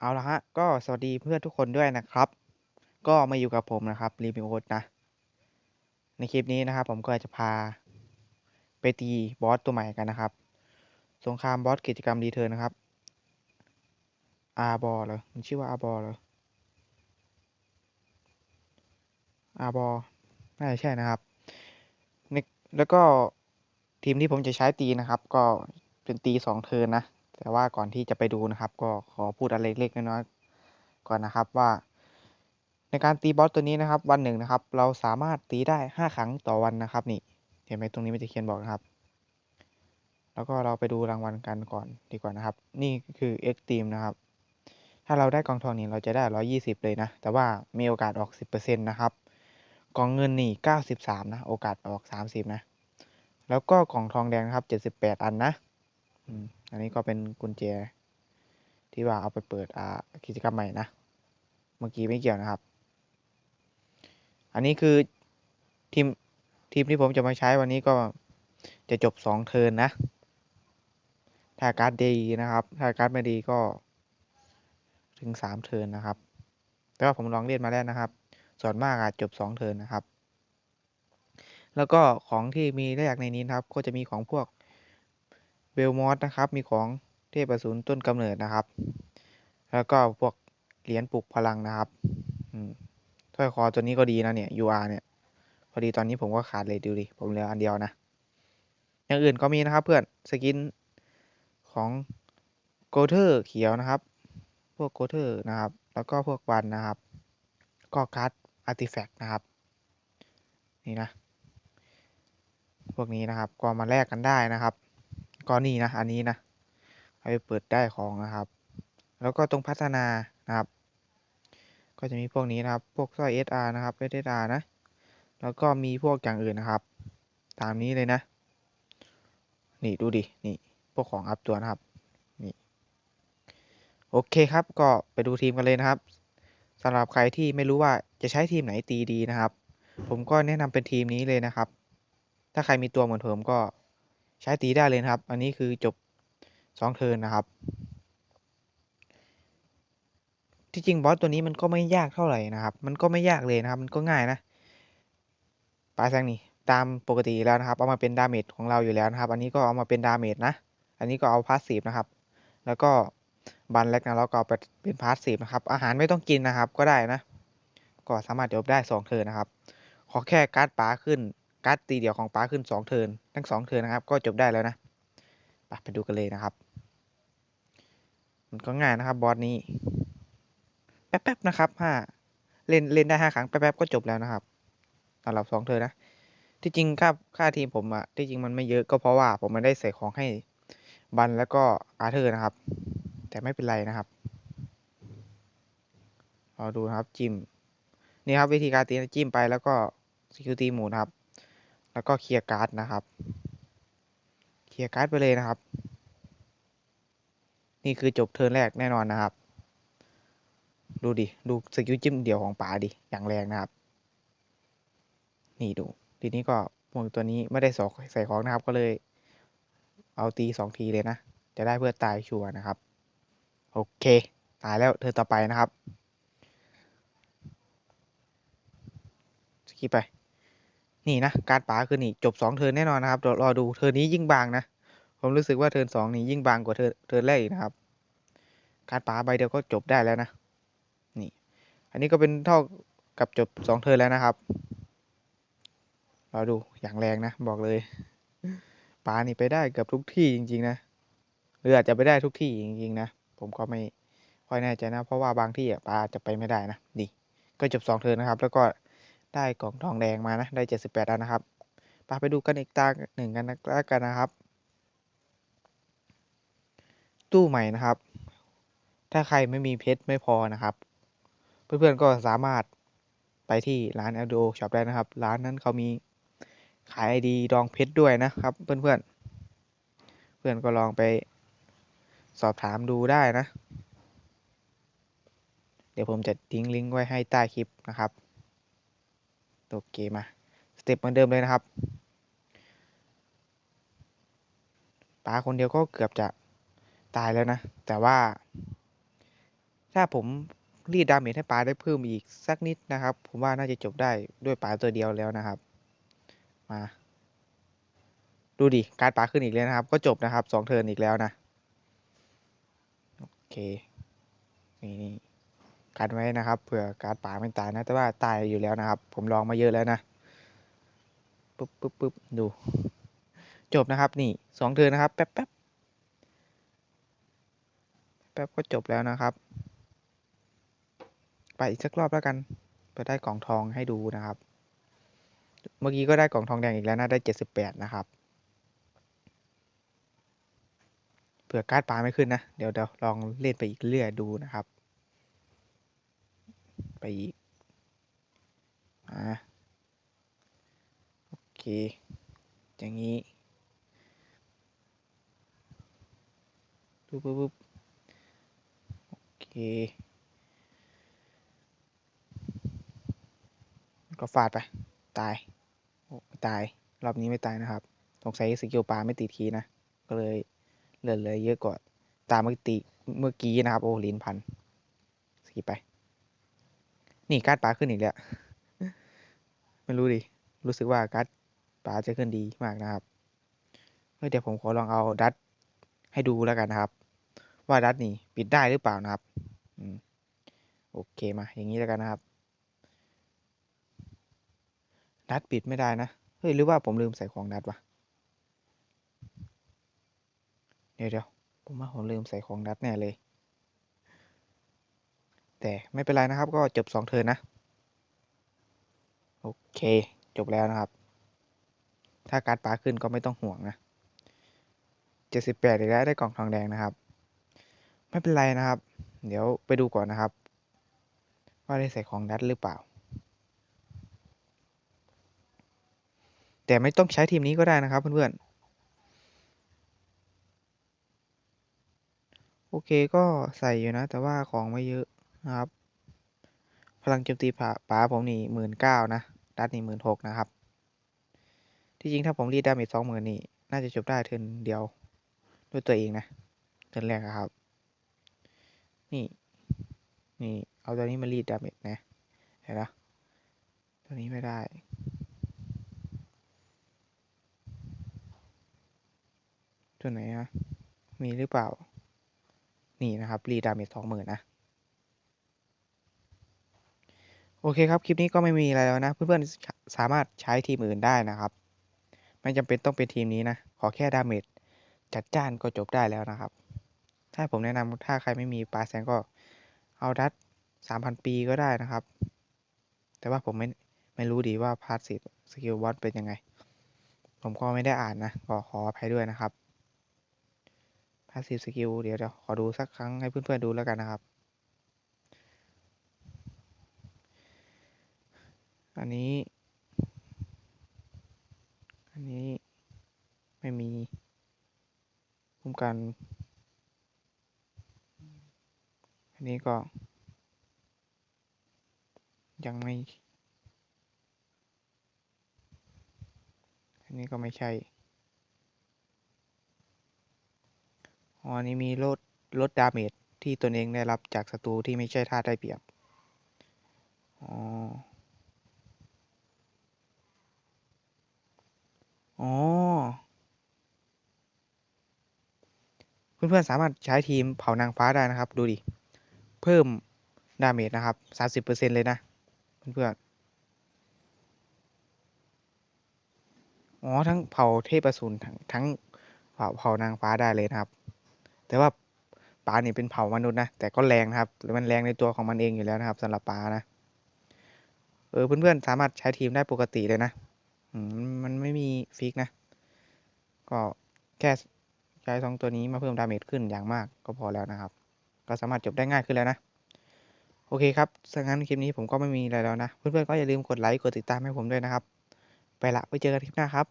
เอาละฮะ ก็สวัสดีเพื่อนทุกคนด้วยนะครับ ก็มาอยู่กับผมนะครับรีวิโอ๊ตนะ ในคลิปนี้นะครับ ผมก็จะพา ไปตีบอสตัวใหม่กันนะครับ สงครามบอสกิจกรรมรีเทิร์นนะครับอาร์บอเหรอมันชื่อว่าอาร์บอเหรออาร์บอน่าจะใช่นะครับ แล้วก็ทีมที่ผมจะใช้ตีนะครับ ก็เป็นตีสองเทิร์นนะ แต่ว่าก่อนที่จะไปดูนะครับ ก็ขอพูดอะไรเล็กๆน้อยๆก่อนนะครับว่า ในการตีบอสตัวนี้นะครับ วันหนึ่งนะครับ เราสามารถตีได้ห้าครั้งต่อวันนะครับ นี่เห็นไหมตรงนี้มันจะเขียนบอกนะครับ แล้วก็เราไปดูรางวัลกันก่อนดีกว่านะครับ นี่คือ X Team นะครับ ถ้าเราได้กองทองนี่เราจะได้ร้อยี่สิบเลยนะ แต่ว่ามีโอกาสออกสิบเปอร์เซ็นต์นะครับกองเงินนี่เก้าสิบสามนะ โอกาสออกสามสิบนะ แล้วก็กล่องทองแดงนะครับเจ็ดสิบแปดอันนะ อันนี้ก็เป็นกุญแจ ที่ว่าเอาไปเปิดกิจกรรมใหม่นะ เมื่อกี้ไม่เกี่ยวนะครับ อันนี้คือทีมทีมที่ผมจะมาใช้วันนี้ก็จะจบสองเทิร์นนะ ถ้าการ์ดดีนะครับ ถ้าการ์ดไม่ดีก็ถึงสามเทิร์นนะครับ แต่ว่าผมลองเล่นมาแล้วนะครับ ส่วนมากอะจจบสองเทิร์นนะครับ แล้วก็ของที่มีแรกในนี้นะครับ ก็จะมีของพวก เบลมอสนะครับ มีของเทพอสูรต้นกำเนิดนะครับ แล้วก็พวกเหรียญปลุกพลังนะครับถ้อยคอตัวนี้ก็ดีนะเนี่ย UR เนี่ย พอดีตอนนี้ผมก็ขาดเลยดูดิ ผมเหลืออันเดียวนะ อย่างอื่นก็มีนะครับเพื่อน สกินของโกเทอร์เขียวนะครับ พวกโกเทอร์นะครับ แล้วก็พวกวันนะครับ ก็การ์ดอาร์ติแฟกต์นะครับ นี่นะ พวกนี้นะครับ ก็มาแลกกันได้นะครับ ก็นี่นะ อันนี้นะเอาไปเปิดได้ของนะครับ แล้วก็ตรงพัฒนานะครับ ก็จะมีพวกนี้นะครับ พวกสร้อย SR นะครับ SR นะ แล้วก็มีพวกอย่างอื่นนะครับ ตามนี้เลยนะ นี่ดูดิ นี่ พวกของอัพตัวนะครับ นี่ โอเคครับ ก็ไปดูทีมกันเลยนะครับสำหรับใครที่ไม่รู้ว่าจะใช้ทีมไหนตีดีนะครับ ผมก็แนะนำเป็นทีมนี้เลยนะครับ ถ้าใครมีตัวเหมือนผมก็ ใช้ตีได้เลยนะครับ อันนี้คือจบสองเทิร์นนะครับ ที่จริงบอสตัวนี้มันก็ไม่ยากเท่าไหร่นะครับ มันก็ไม่ยากเลยนะครับ มันก็ง่ายนะปลายแซงนี่ตามปกติแล้วนะครับ เอามาเป็นดาเมจของเราอยู่แล้วนะครับ อันนี้ก็เอามาเป็นดาเมจนะ อันนี้ก็เอาพาสซีฟนะครับ แล้วก็บันเล็กนะเราก็เอาไปเป็นพาสซีฟนะครับ อาหารไม่ต้องกินนะครับ ก็ได้นะ ก็สามารถจบได้สองเทิร์นนะครับ ขอแค่การ์ดป้าขึ้น การ์ดตีเดียวของป้าขึ้นสองเทินทั้งสองเทินนะครับ ก็จบได้แล้วนะไปไปดูกันเลยนะครับ มันก็ง่ายนะครับบอสนี้ แป๊บๆนะครับห้าเล่นเล่นได้ห้าครั้งแป๊บๆก็จบแล้วนะครับสำหรับสองเทินนะ ที่จริงค่าค่าทีมผมอะที่จริงมันไม่เยอะก็เพราะว่าผมไม่ได้ใส่ของให้บันแล้วก็อาร์เธอร์นะครับ แต่ไม่เป็นไรนะครับรอดูนะครับจิ้มนี่ครับวิธีการตีนะจิ้มไปแล้วก็สกิลตีหมูนะครับ แล้วก็เคลียร์การ์ดนะครับ เคลียร์การ์ดไปเลยนะครับ นี่คือจบเทิร์นแรกแน่นอนนะครับ ดูดิ ดูสกิลจิ้มเดี่ยวของป๋าดิ อย่างแรงนะครับ นี่ดู ทีนี้ก็พวกตัวนี้ไม่ได้สอกใส่ของนะครับ ก็เลย เอาตีสองทีเลยนะ จะได้เพื่อตายชัวร์นะครับ โอเค ตายแล้วเธอต่อไปนะครับสกิปไป นี่นะการป๋าคือนี่จบสองเทิร์นแน่นอนนะครับรอดูเทิร์นนี้ยิ่งบางนะ ผมรู้สึกว่าเทิร์นสองนี่ยิ่งบางกว่าเทิร์นเทิร์นแรกอีกนะครับ การป๋าใบเดียวก็จบได้แล้วนะนี่ อันนี้ก็เป็นเท่ากับจบสองเทิร์นแล้วนะครับรอดูอย่างแรงนะ บอกเลยป๋านี่ไปได้เกือบทุกที่จริง ๆ นะหรืออาจจะไปได้ทุกที่จริง ๆ นะ ผมก็ไม่ค่อยแน่ใจนะ เพราะว่าบางที่อะป๋าอาจจะไปไม่ได้นะนี่ก็จบสองเทิร์นนะครับ แล้วก็ ได้กล่องทองแดงมานะ ได้เจ็ดสิบแปดอันนะครับปไปดูกันอีกตาหนึ่งกันนะแล้วกันนะครับ ตู้ใหม่นะครับ ถ้าใครไม่มีเพชรไม่พอนะครับ เพื่อนๆก็สามารถไปที่ร้าน LDO Shop ได้นะครับ ร้านนั้นเขามีขายไอดีดองเพชรด้วยนะครับ เพื่อนๆ เพื่อนก็ลองไปสอบถามดูได้นะ เดี๋ยวผมจะทิ้งลิงก์ไว้ให้ใต้คลิปนะครับ โอเคมาสเต็ปเหมือนเดิมเลยนะครับป้าคนเดียวก็เกือบจะตายแล้วนะ แต่ว่า ถ้าผมรีดดาเมจให้ปลาได้เพิ่มอีกสักนิดนะครับ ผมว่าน่าจะจบได้ด้วยปลาตัวเดียวแล้วนะครับ มา ดูดิ การปลาขึ้นอีกแล้วนะครับ ก็จบนะครับสองเทิร์นอีกแล้วนะ โอเค นี่นี่ กันไว้นะครับเผื่อการป่าไม่ตายนะ แต่ว่าตายอยู่แล้วนะครับ ผมลองมาเยอะแล้วนะปุ๊บปุ๊บปุ๊บดู จบนะครับ นี่สองเทิร์นนะครับ แป๊บแป๊บแป๊บก็จบแล้วนะครับ ไปอีกสักรอบแล้วกันเพื่อได้กล่องทองให้ดูนะครับ เมื่อกี้ก็ได้กล่องทองแดงอีกแล้วนะได้เจ็ดสิบแปดนะครับเผื่อการ์ดปลาไม่ขึ้นนะ เดี๋ยวเดี๋ยวลองเล่นไปอีกเรื่อยดูนะครับ ไปอีกอ่าโอเค อย่างนี้ปุ๊บปุ๊บบโอเคก็ฟาดไป ตายโอ้ตาย รอบนี้ไม่ตายนะครับสงสัยสกิลปลาไม่ติดคีนะ ก็เลยเลือเลยเยอะกว่าตามเมื่อกี้เมื่อกี้นะครับ โอ้ลินพันสกิปไป นี่การ์ดปลาขึ้นอีกแล้ว ไม่รู้ดิ รู้สึกว่าการ์ดปลาจะขึ้นดีมากนะครับ เดี๋ยวผมขอลองเอาดัตให้ดูแล้วกันนะครับ ว่าดัตนี่ปิดได้หรือเปล่านะครับอโอเคมา อย่างนี้แล้วกันนะครับ ดัตปิดไม่ได้นะ เฮ้ยหรือว่าผมลืมใส่ของดัตวะ เดี๋ยวเดี๋ยวผมว่าผมลืมใส่ของดัตแน่เลย แต่ไม่เป็นไรนะครับ ก็จบสองเทิร์นนะ โอเค จบแล้วนะครับ ถ้าการ์ดปลาขึ้นก็ไม่ต้องห่วงนะเจ็ดสิบแปดอีกแล้วได้กล่องทองแดงนะครับ ไม่เป็นไรนะครับ เดี๋ยวไปดูก่อนนะครับ ว่าได้ใส่ของดัตหรือเปล่า แต่ไม่ต้องใช้ทีมนี้ก็ได้นะครับเพื่อนๆ โอเคก็ใส่อยู่นะ แต่ว่าของไม่เยอะ นะครับ พลังโจมตีป่าป๋าผมนี่หมื่นเก้านะดัตนี่หมื่นหกนะครับ ที่จริงถ้าผมรีดดาเมจสองหมื่นนี่ น่าจะจบได้เทิร์นเดียว ด้วยตัวเองนะเทิร์นแรกครับ นี่ นี่ เอาตัวนี้มารีดดาเมจนะเห็นปะตัวนี้ไม่ได้ตัวไหนอะมีหรือเปล่า นี่นะครับ รีดดาเมจสองหมื่นนะ โอเคครับ คลิปนี้ก็ไม่มีอะไรแล้วนะ เพื่อนๆ สามารถใช้ทีมอื่นได้นะครับ ไม่จำเป็นต้องเป็นทีมนี้นะ ขอแค่ดาเมจจัดจ้านก็จบได้แล้วนะครับ ถ้าผมแนะนำถ้าใครไม่มีปลาแสงก็เอาดัตสามพันปีก็ได้นะครับ แต่ว่าผมไม่ไม่รู้ดีว่าพาสซีฟสกิลวอตเป็นยังไง ผมก็ไม่ได้อ่านนะ ก็ขออภัยด้วยนะครับพาสซีฟสกิลเดี๋ยวเดี๋ยวขอดูสักครั้งให้เพื่อนๆดูแล้วกันนะครับ อันนี้ อันนี้ไม่มีคุ้มกัน อันนี้ก็ ยังไม่ อันนี้ก็ไม่ใช่อ๋ออันนี้มีลดลดดาเมจที่ตนเองได้รับจากศัตรูที่ไม่ใช่ท่าได้เปรียบ อ๋อ อ๋อ เพื่อนๆสามารถใช้ทีมเผานางฟ้าได้นะครับ ดูดิ เพิ่มดาเมจนะครับสามสิบเปอร์เซ็นเลยนะ เพื่อนๆ อ๋อ ทั้งเผาเทพอสูรทั้งทั้งเผาเผานางฟ้าได้เลยนะครับ แต่ว่าปลานี่เป็นเผามนุษย์นะ แต่ก็แรงนะครับ มันแรงในตัวของมันเองอยู่แล้วนะครับสำหรับปลานะ เออเพื่อนๆสามารถใช้ทีมได้ปกติเลยนะ มมันไม่มีฟิกนะ ก็แค่ใช้สองตัวนี้มาเพิ่มดาเมจขึ้นอย่างมากก็พอแล้วนะครับ ก็สามารถจบได้ง่ายขึ้นแล้วนะ โอเคครับถ้างั้นคลิปนี้ผมก็ไม่มีอะไรแล้วนะ เพื่อนๆก็อย่าลืมกดไลค์กดติดตามให้ผมด้วยนะครับ ไปละไว้เจอกันคลิปหน้าครับ